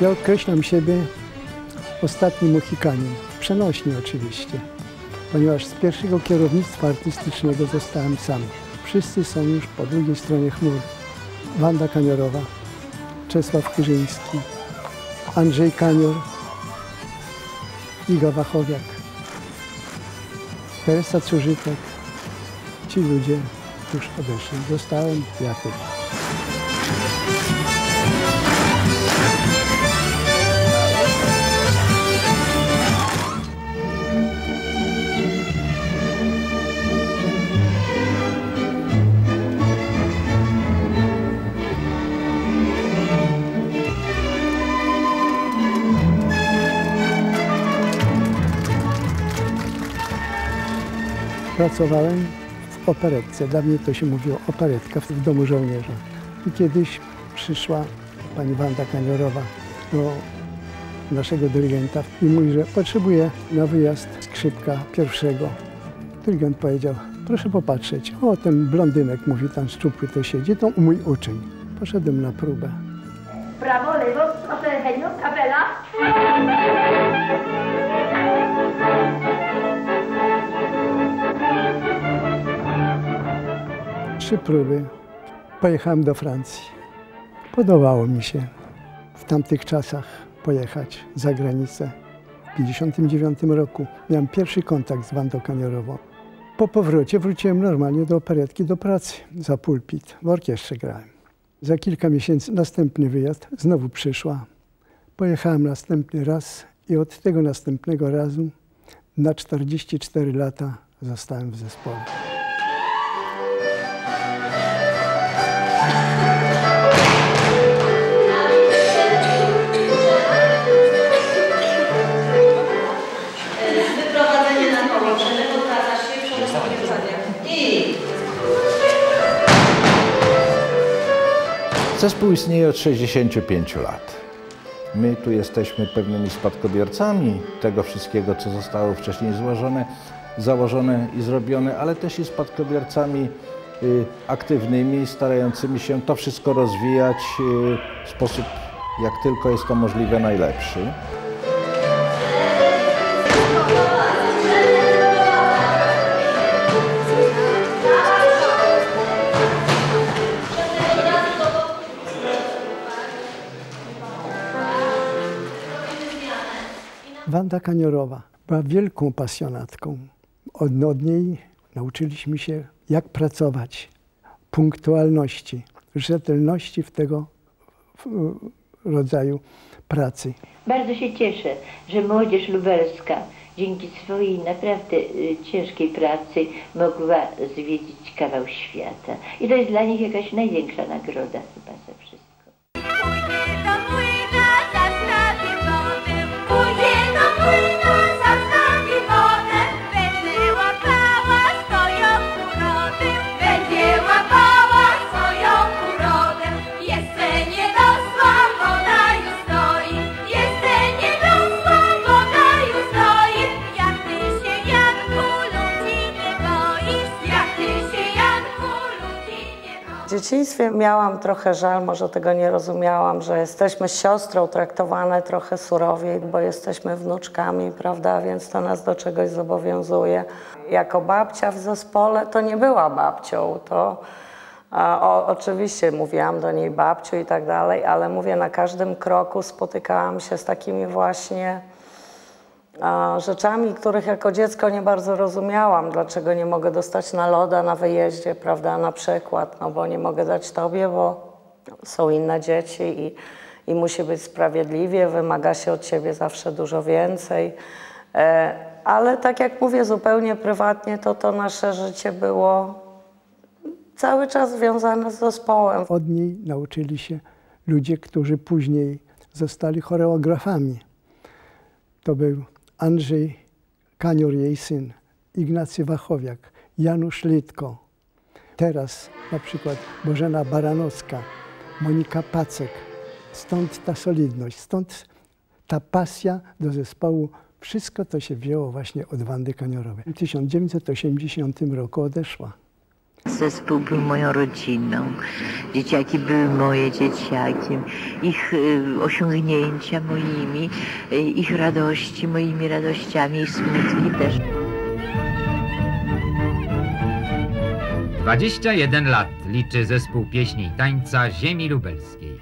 Ja określam siebie ostatnim Mohikanem, przenośnie oczywiście, ponieważ z pierwszego kierownictwa artystycznego zostałem sam. Wszyscy są już po drugiej stronie chmur. Wanda Kaniorowa, Czesław Kyrzyński, Andrzej Kanior, Iga Wachowiak, Teresa Cużytek. Ci ludzie już odeszli. Zostałem ja. Pracowałem w operetce. Dawniej to się mówiło operetka w domu żołnierza. I kiedyś przyszła pani Wanda Kaniorowa do naszego dyrygenta i mówi, że potrzebuje na wyjazd skrzypka pierwszego. Dyrygent powiedział, proszę popatrzeć, o ten blondynek, mówi tam szczupły to siedzi, to mój uczeń. Poszedłem na próbę. Prawo, lewo, proszę kapela. Trzy próby. Pojechałem do Francji. Podobało mi się w tamtych czasach pojechać za granicę. W 1959 roku miałem pierwszy kontakt z Wandą Kaniorową. Po powrocie wróciłem normalnie do operetki, do pracy za pulpit. W orkiestrze grałem. Za kilka miesięcy następny wyjazd, znowu przyszła. Pojechałem następny raz i od tego następnego razu na 44 lata zostałem w zespole. Zespół istnieje od 65 lat. My tu jesteśmy pewnymi spadkobiercami tego wszystkiego, co zostało wcześniej złożone, założone i zrobione, ale też i spadkobiercami y, aktywnymi, starającymi się to wszystko rozwijać y, w sposób, jak tylko jest to możliwe, najlepszy. Wanda Kaniorowa była wielką pasjonatką. Od, od niej nauczyliśmy się, jak pracować, punktualności, rzetelności w tego w, rodzaju pracy. Bardzo się cieszę, że młodzież lubelska dzięki swojej naprawdę y, ciężkiej pracy mogła zwiedzić kawał świata. I to jest dla nich jakaś największa nagroda chyba dzieciństwie miałam trochę żal, może tego nie rozumiałam, że jesteśmy siostrą traktowane trochę surowiej, bo jesteśmy wnuczkami, prawda, więc to nas do czegoś zobowiązuje. Jako babcia w zespole to nie była babcią, to o, oczywiście mówiłam do niej babciu i tak dalej, ale mówię, na każdym kroku spotykałam się z takimi właśnie rzeczami, których jako dziecko nie bardzo rozumiałam. Dlaczego nie mogę dostać na loda na wyjeździe, prawda, na przykład, no bo nie mogę dać tobie, bo są inne dzieci i, i musi być sprawiedliwie, wymaga się od ciebie zawsze dużo więcej. E, ale tak jak mówię, zupełnie prywatnie, to to nasze życie było cały czas związane z zespołem. Od niej nauczyli się ludzie, którzy później zostali choreografami. To był Andrzej Kanior, jej syn, Ignacy Wachowiak, Janusz Litko. Teraz na przykład Bożena Baranowska, Monika Pacek. Stąd ta solidność, stąd ta pasja do zespołu. Wszystko to się wzięło właśnie od Wandy Kaniorowej. W 1980 roku odeszła. Zespół był moją rodziną. Dzieciaki były moje dzieciakiem. Ich y, osiągnięcia moimi, y, ich radości moimi radościami, ich smutki też. 21 lat liczy zespół pieśni i tańca ziemi lubelskiej.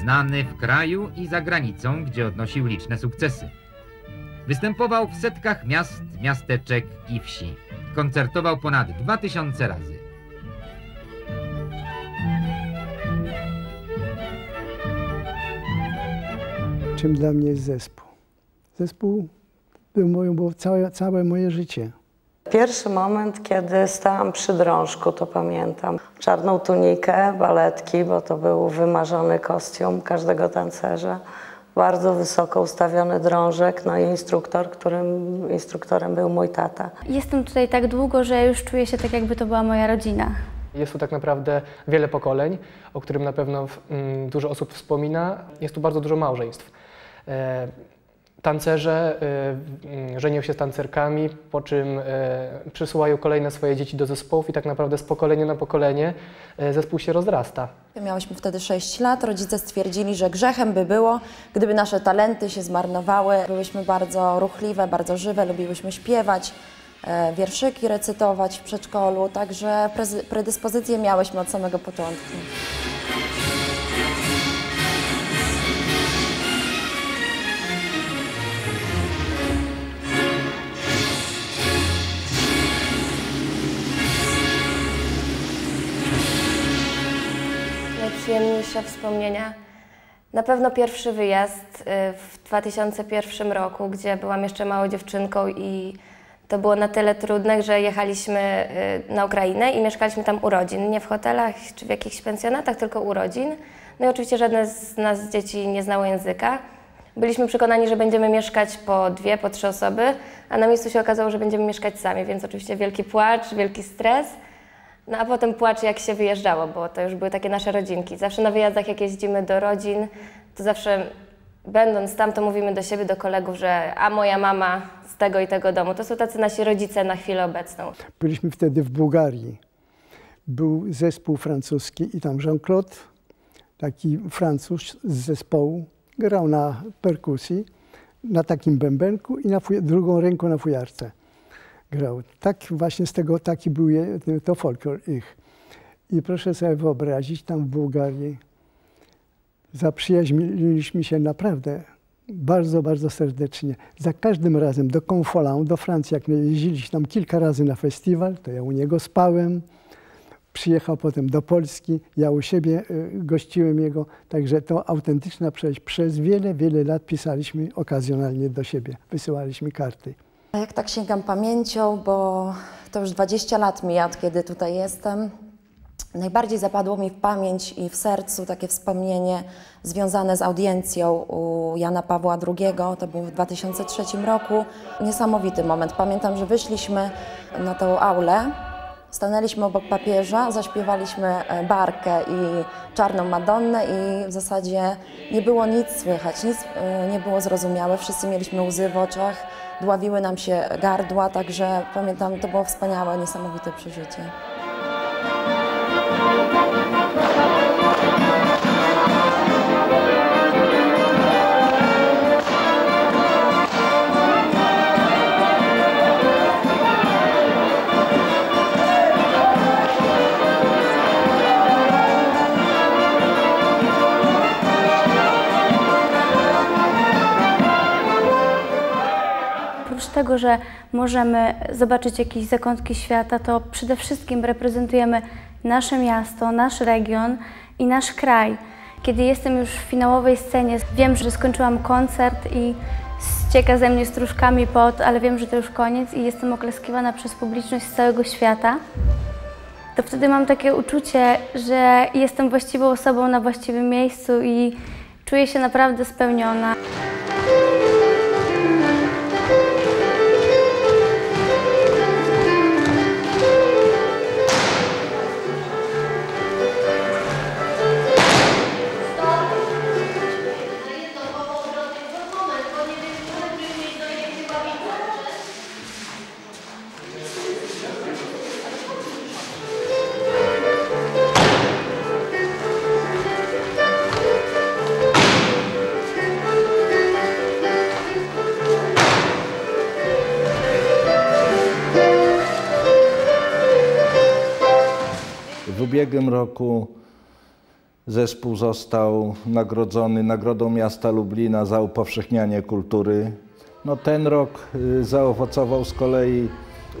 Znany w kraju i za granicą, gdzie odnosił liczne sukcesy. Występował w setkach miast, miasteczek i wsi. Koncertował ponad 2000 razy. Czym dla mnie jest zespół? Zespół był moją, było całe, całe moje życie. Pierwszy moment, kiedy stałam przy drążku, to pamiętam. Czarną tunikę, baletki, bo to był wymarzony kostium każdego tancerza. Bardzo wysoko ustawiony drążek, no i instruktor, którym instruktorem był mój tata. Jestem tutaj tak długo, że już czuję się tak, jakby to była moja rodzina. Jest tu tak naprawdę wiele pokoleń, o którym na pewno mm, dużo osób wspomina. Jest tu bardzo dużo małżeństw. E, tancerze e, mm, żenią się z tancerkami, po czym e, przysyłają kolejne swoje dzieci do zespołów i tak naprawdę z pokolenia na pokolenie zespół się rozrasta. Miałyśmy wtedy 6 lat. Rodzice stwierdzili, że grzechem by było, gdyby nasze talenty się zmarnowały. Byłyśmy bardzo ruchliwe, bardzo żywe, lubiłyśmy śpiewać, wierszyki recytować w przedszkolu, także predyspozycje miałyśmy od samego początku. Najprzyjemniejsze wspomnienia. Na pewno pierwszy wyjazd y, w 2001 roku, gdzie byłam jeszcze małą dziewczynką i to było na tyle trudne, że jechaliśmy y, na Ukrainę i mieszkaliśmy tam u rodzin. Nie w hotelach czy w jakichś pensjonatach, tylko u rodzin. No i oczywiście żadne z nas dzieci nie znało języka. Byliśmy przekonani, że będziemy mieszkać po dwie, po trzy osoby, a na miejscu się okazało, że będziemy mieszkać sami, więc oczywiście wielki płacz, wielki stres. No a potem płacz jak się wyjeżdżało, bo to już były takie nasze rodzinki. Zawsze na wyjazdach jak jeździmy do rodzin, to zawsze będąc tam, to mówimy do siebie, do kolegów, że a moja mama z tego i tego domu. To są tacy nasi rodzice na chwilę obecną. Byliśmy wtedy w Bułgarii. Był zespół francuski i tam Jean-Claude, taki Francuz z zespołu, grał na perkusji, na takim bębenku i na drugą ręką na fujarce grał. Tak właśnie z tego taki był je, to folklor ich. I proszę sobie wyobrazić, tam w Bułgarii zaprzyjaźniliśmy się naprawdę bardzo, bardzo serdecznie. Za każdym razem do Confolens, do Francji, jak jeździliśmy tam kilka razy na festiwal, to ja u niego spałem. Przyjechał potem do Polski, ja u siebie y, gościłem jego, także to autentyczna przyjaźń. Przez wiele, wiele lat pisaliśmy okazjonalnie do siebie, wysyłaliśmy karty. Jak tak sięgam pamięcią, bo to już 20 lat mija, od kiedy tutaj jestem, najbardziej zapadło mi w pamięć i w sercu takie wspomnienie związane z audiencją u Jana Pawła II. To było w 2003 roku. Niesamowity moment. Pamiętam, że wyszliśmy na tą aulę, stanęliśmy obok papieża, zaśpiewaliśmy e, barkę i czarną Madonnę i w zasadzie nie było nic słychać, nic e, nie było zrozumiałe. Wszyscy mieliśmy łzy w oczach, dławiły nam się gardła, także pamiętam, to było wspaniałe, niesamowite przeżycie. Tego, że możemy zobaczyć jakieś zakątki świata, to przede wszystkim reprezentujemy nasze miasto, nasz region i nasz kraj. Kiedy jestem już w finałowej scenie, wiem, że skończyłam koncert i ścieka ze mnie stróżkami pot, ale wiem, że to już koniec i jestem oklaskiwana przez publiczność z całego świata, to wtedy mam takie uczucie, że jestem właściwą osobą na właściwym miejscu i czuję się naprawdę spełniona. Ubiegłym roku zespół został nagrodzony Nagrodą Miasta Lublina za upowszechnianie kultury. No, ten rok y, zaowocował z kolei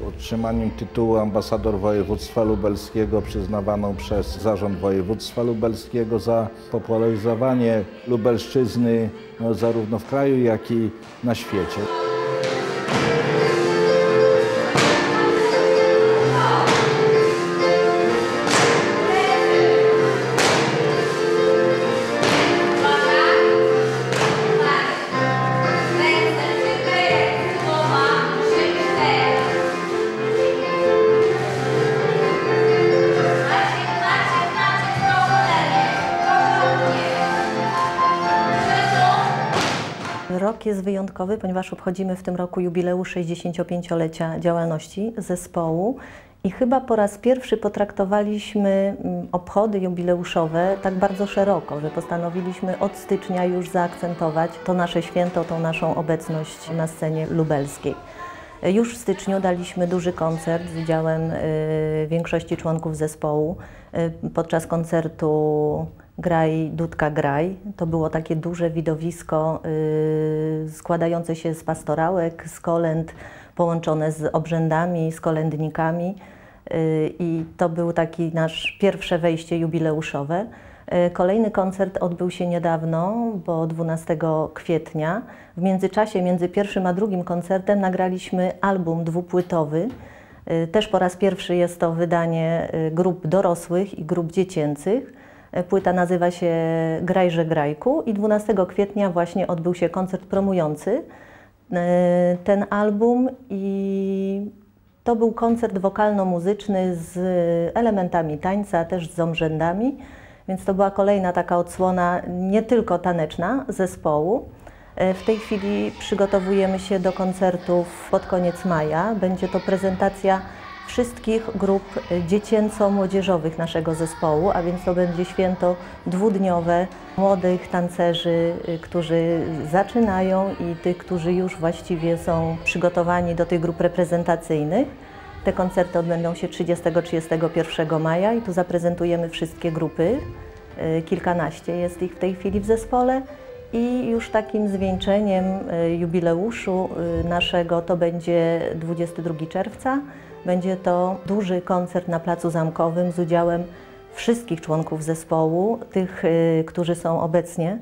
otrzymaniem tytułu ambasador województwa lubelskiego przyznawaną przez Zarząd Województwa Lubelskiego za popularyzowanie Lubelszczyzny no, zarówno w kraju, jak i na świecie. Jest wyjątkowy, ponieważ obchodzimy w tym roku jubileusz 65-lecia działalności zespołu i chyba po raz pierwszy potraktowaliśmy mm, obchody jubileuszowe tak bardzo szeroko, że postanowiliśmy od stycznia już zaakcentować to nasze święto, tą naszą obecność na scenie lubelskiej. Już w styczniu daliśmy duży koncert z udziałem y, większości członków zespołu. Y, podczas koncertu Graj, Dudka Graj. To było takie duże widowisko y, składające się z pastorałek, z kolęd, połączone z obrzędami, z kolędnikami. Y, I to był taki nasz pierwsze wejście jubileuszowe. Y, Kolejny koncert odbył się niedawno, bo 12 kwietnia. W międzyczasie między pierwszym a drugim koncertem nagraliśmy album dwupłytowy. Y, Też po raz pierwszy jest to wydanie y, grup dorosłych i grup dziecięcych. Y, Płyta nazywa się Grajże Grajku i 12 kwietnia właśnie odbył się koncert promujący y, ten album i to był koncert wokalno-muzyczny z elementami tańca, też z obrzędami, więc to była kolejna taka odsłona nie tylko taneczna zespołu. E, W tej chwili przygotowujemy się do koncertów pod koniec maja. Będzie to prezentacja wszystkich grup dziecięco-młodzieżowych naszego zespołu, a więc to będzie święto dwudniowe młodych tancerzy, y, którzy zaczynają i tych, którzy już właściwie są przygotowani do tych grup reprezentacyjnych. Te koncerty odbędą się 30-31 maja i tu zaprezentujemy wszystkie grupy. Y, Kilkanaście jest ich w tej chwili w zespole. I już takim zwieńczeniem y, jubileuszu naszego to będzie 22 czerwca. Będzie to duży koncert na Placu Zamkowym z udziałem wszystkich członków zespołu, tych, y, którzy są obecnie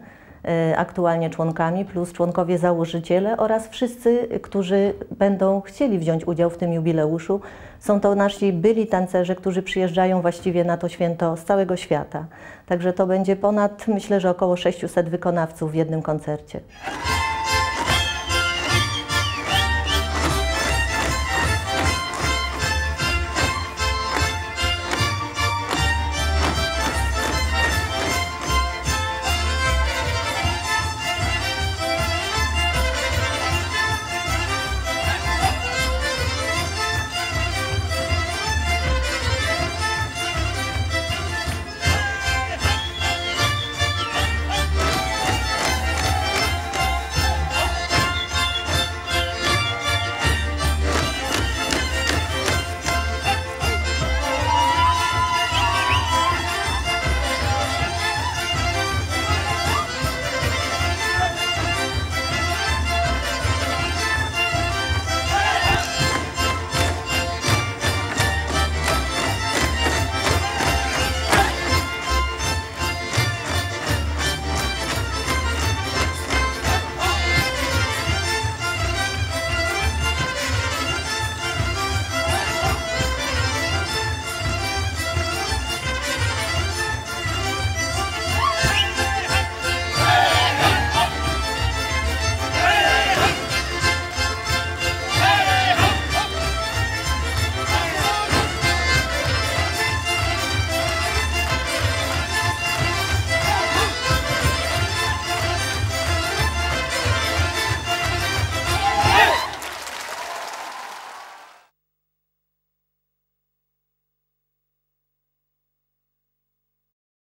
y, aktualnie członkami, plus członkowie założyciele oraz wszyscy, którzy będą chcieli wziąć udział w tym jubileuszu. Są to nasi byli tancerze, którzy przyjeżdżają właściwie na to święto z całego świata. Także to będzie ponad, myślę, że około 600 wykonawców w jednym koncercie.